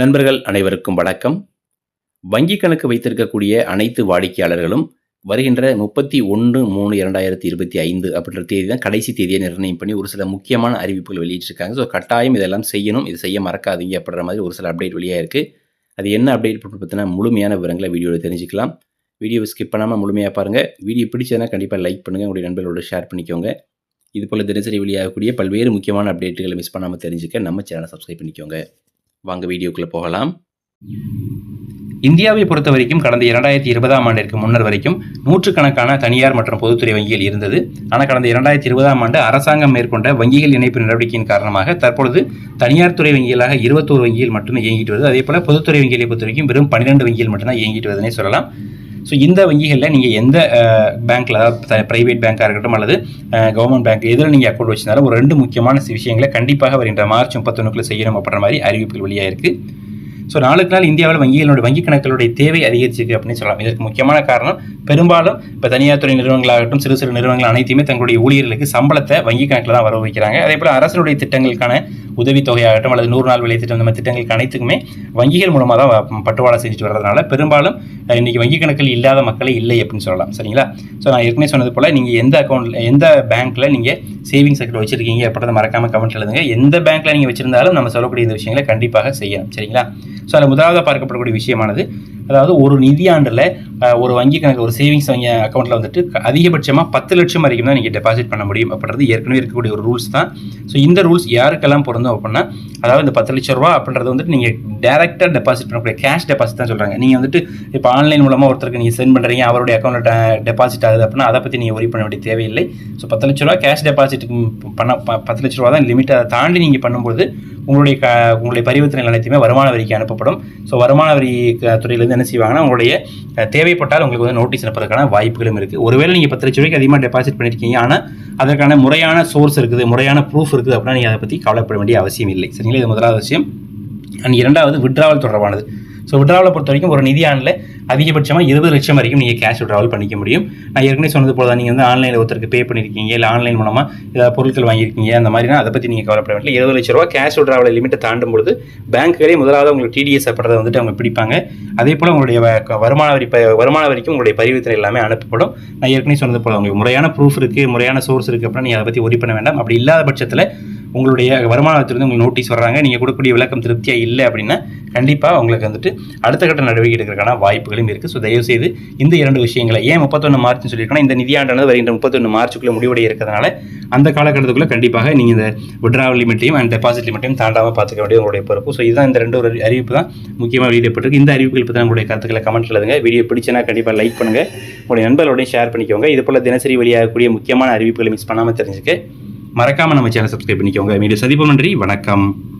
நண்பர்கள் அனைவருக்கும் வணக்கம். வங்கி கணக்கு வைத்திருக்கக்கூடிய அனைத்து வாடிக்கையாளர்களும் வருகின்ற முப்பத்தி ஒன்று மூணு இரண்டாயிரத்தி இருபத்தி ஐந்து அப்படின்ற தேதி தான் கடைசி தேதியை நிர்ணயம் பண்ணி ஒரு சில முக்கியமான அறிவிப்புகள் வெளியிட்டிருக்காங்க. ஸோ கட்டாயம் இதெல்லாம் செய்யணும். இது செய்ய மறக்காதீங்க அப்படின்ற மாதிரி ஒரு சில அப்டேட் வெளியாக இருக்குது அது என்ன அப்டேட் பார்த்தீங்கன்னா முழுமையான விவரங்களை வீடியோவில் தெரிஞ்சுக்கலாம். வீடியோவை ஸ்கிப் பண்ணாமல் முழுமையாக பாருங்கள் வீடியோ பிடிச்சதுன்னா கண்டிப்பாக லைக் பண்ணுங்கள் உங்களுடைய நண்பர்களோட ஷேர் பண்ணிக்கோங்க. இது போல் தினசரி வெளியாகக்கூடிய பல்வேறு முக்கியமான அப்டேட்டுகளை மிஸ் பண்ணாமல் தெரிஞ்சுக்க நம்ம சேனலை சப்ஸ்கிரைப் பண்ணிக்கோங்க. வாங்க வீடியோக்குள்ளே போகலாம். இந்தியாவை பொறுத்த வரைக்கும் கடந்த இரண்டாயிரத்தி இருபதாம் ஆண்டிற்கு முன்னர் வரைக்கும் நூற்றுக்கணக்கான தனியார் மற்றும் பொதுத்துறை வங்கிகள் இருந்தது. ஆனால் கடந்த இரண்டாயிரத்தி இருபதாம் ஆண்டு அரசாங்கம் மேற்கொண்ட வங்கிகள் இணைப்பு நடவடிக்கையின் காரணமாக தற்பொழுது தனியார் துறை வங்கிகளாக இருபத்தோரு வங்கிகள் மட்டுமே இயங்கிட்டு வருது. அதே போல் பொதுத்துறை வங்கிகளை பொறுத்த வரைக்கும் வெறும் பன்னிரெண்டு வங்கிகள் மட்டும்தான் இயங்கிட்டு வருதுன்னே சொல்லலாம். ஸோ இந்த வங்கிகளில் நீங்கள் எந்த பேங்க்கில் அதாவது ப்ரைவேட் பேங்காக இருக்கட்டும் அல்லது கவர்மெண்ட் பேங்க் எதில் நீங்கள் அக்கௌண்ட் வச்சிருந்தாலும் ஒரு ரெண்டு முக்கியமான விஷயங்களை கண்டிப்பாக வருகின்ற மார்ச் முப்பத்தொன்னுக்குள்ள செய்யணும் அப்படின்ற மாதிரி அறிவிப்புகள் வெளியாக இருக்குது ஸோ நாளுக்கு நாள் இந்தியாவில் வங்கிகளுடைய வங்கி கணக்குகளுடைய தேவை அதிகரிச்சிருக்கு அப்படின்னு சொல்லலாம். இதற்கு முக்கியமான காரணம் பெரும்பாலும் இப்போ தனியார் துறை நிறுவனங்களாகட்டும் சிறு சிறு நிறுவனங்கள் அனைத்தையுமே தங்களுடைய ஊழியர்களுக்கு சம்பளத்தை வங்கி கணக்கில் தான் வர வைக்கிறாங்க அதே போல் அரசுடைய திட்டங்களுக்கான உதவித்தொகையாகட்டும் அல்லது நூறு நாள் வேலை இந்த மாதிரி திட்டங்களுக்கு அனைத்துக்குமே வங்கிகள் மூலமாக தான் பட்டுவாடா செஞ்சுட்டு வர்றதுனால பெரும்பாலும் இன்றைக்கி வங்கி கணக்கில் இல்லாத மக்களே இல்லை அப்படின்னு சொல்லலாம். சரிங்களா? ஸோ நான் ஏற்கனவே சொன்னது போல் நீங்கள் எந்த அக்கௌண்ட்டில் எந்த பேங்க்கில் நீங்கள் சேவிங்ஸ் அக்கௌண்ட் வச்சிருக்கீங்க அப்படின்றத மறக்காமல் கமெண்ட் எழுதுங்க. எந்த பேங்க்கில் நீங்கள் வச்சுருந்தாலும் நம்ம சொல்லக்கூடிய இந்த விஷயங்களை கண்டிப்பாக செய்யணும் சரிங்களா? ஸோ அதில் முதலாவதாக பார்க்கப்படக்கூடிய விஷயமானது அதாவது ஒரு நிதியாண்டில் ஒரு வங்கி கணக்கு ஒரு சேவிங்ஸ் வங்கி அக்கௌண்ட்டில் வந்துட்டு அதிகபட்சமாக பத்து லட்சம் வரைக்கும் தான் நீங்கள் டெபாசிட் பண்ண முடியும் அப்படின்றது ஏற்கனவே இருக்கக்கூடிய ஒரு ரூல்ஸ் தான். ஸோ இந்த ரூல்ஸ் யாருக்கெல்லாம் பொருந்தும் அப்படின்னா அதாவது இந்த பத்து லட்ச ரூபா அப்படின்றது வந்துட்டு நீங்கள் டேரெக்டாக டெபாசிட் பண்ணக்கூடிய கேஷ் டெபாசிட் தான் சொல்கிறாங்க நீங்கள் வந்துட்டு இப்போ ஆன்லைன் மூலமாக ஒருத்தருக்கு நீங்கள் சென்ட் பண்ணுறீங்க அவருடைய அக்கௌண்ட்டில் டெபாசிட் ஆகுது அப்படின்னா அதை பற்றி நீங்கள் ஒரி பண்ண வேண்டிய தேவையில்லை. ஸோ பத்து லட்ச ரூபா கேஷ் டெபாசிட் பண்ண பத்து லட்ச ரூபா தான் லிமிட் அதை தாண்டி நீங்கள் பண்ணும்போது உங்களுடைய க உங்களுடைய பரிவர்த்தனை அனைத்துமே வருமான வரிக்கு அனுப்பப்படும். ஸோ வருமான வரி துறையிலேருந்து என்ன செய்வாங்கன்னா உங்களுடைய தேவைப்பட்டால் உங்களுக்கு வந்து நோட்டீஸ் அனுப்புறதுக்கான வாய்ப்புகளும் இருக்குது ஒருவேளை நீங்கள் பத்து லட்ச ரூபாய்க்கு அதிகமாக டெபாசிட் பண்ணியிருக்கீங்க ஆனால் அதற்கான முறையான சோர்ஸ் இருக்குது முறையான ப்ரூஃப் இருக்குது அப்படின்னா நீங்கள் அதை பற்றி கவலைப்பட வேண்டிய அவசியம் இல்லை. சரிங்களா? இது முதலாவது விஷயம். அண்ட் இரண்டாவது விட்ராவல் தொடர்பானது. ஸோ விட்ராவலை பொறுத்த வரைக்கும் ஒரு நிதியாண்டில் அதிகபட்சமாக இருபது லட்சம் வரைக்கும் நீங்கள் கேஷ் ட்ராவல் பண்ணிக்க முடியும். நான் ஏற்கனவே சொன்னது போல தான் நீங்கள் வந்து ஆன்லைனில் ஒருத்தருக்கு பே பண்ணியிருக்கீங்க இல்லை ஆன்லைன் மூலமாக ஏதாவது பொருட்கள் வாங்கியிருக்கீங்க அந்த மாதிரினா அதை பற்றி நீங்கள் கவலைப்பட வேண்டிய இருபது லட்ச ரூபா கேஷ் ட்ராவல் லிமிட்டை தாண்டும் பொழுது பேங்க்குகளே முதலாவது உங்களுக்கு டிடிஎஸ் அப்படின்றத வந்துட்டு அவங்க பிடிப்பாங்க. அதே போல் உங்களுடைய வருமான வரி வருமான வரிக்கும் உங்களுடைய பரிவர்த்தனை எல்லாமே அனுப்பப்படும். நான் ஏற்கனவே சொன்னது போல உங்களுக்கு முறையான ப்ரூஃப் இருக்குது முறையான சோர்ஸ் இருக்குது அப்படின்னா நீங்கள் அதை பற்றி ஒரி பண்ண வேண்டாம். அப்படி இல்லாத பட்சத்தில் உங்களுடைய வருமானத்திலிருந்து உங்களுக்கு நோட்டீஸ் வர்றாங்க. நீங்கள் கொடுக்கக்கூடிய விளக்கம் திருப்தியாக இல்லை அப்படின்னா கண்டிப்பாக உங்களுக்கு வந்துட்டு அடுத்த கட்ட நடவடிக்கை எடுக்கிறதுக்கான வாய்ப்புகளும் இருக்குது ஸோ தயவுசெய்து இந்த இரண்டு விஷயங்களை ஏன் முப்பத்தொன்று மார்ச்னு சொல்லியிருக்கோன்னா இந்த நிதியாண்டானது வருகின்ற முப்பத்தொன்று மார்ச்சுக்குள்ளே முடிவடைய இருக்கிறதுனால அந்த காலகட்டத்துக்குள்ளே கண்டிப்பாக நீங்கள் இந்த விட்ராவல் லிமிட்டையும் அண்ட் டெபாசிட் லிமிட்டையும் தாண்டாமல் பார்த்துக்க வேண்டிய உங்களுடைய பொறுப்பு. ஸோ இதுதான் இந்த ரெண்டு ஒரு அறிவிப்பு தான் முக்கியமாக வெளியிடப்பட்டிருக்கு இந்த அறிவிப்புகள் பற்றி உங்களுடைய கருத்துக்களை கமெண்ட் எழுதுங்க. வீடியோ பிடிச்சனா கண்டிப்பாக லைக் பண்ணுங்கள் உங்களுடைய நண்பர்களோடையும் ஷேர் பண்ணிக்கோங்க. இது போல் தினசரி வெளியாகக்கூடிய முக்கியமான அறிவிப்புகளை மிஸ் பண்ணாமல் தெரிஞ்சுக்க. மறக்காமல் நம்ம சேனல் சப்ஸ்கிரைப் பண்ணிக்கோங்க. மீடியா சந்திப்போம் நன்றி. வணக்கம்.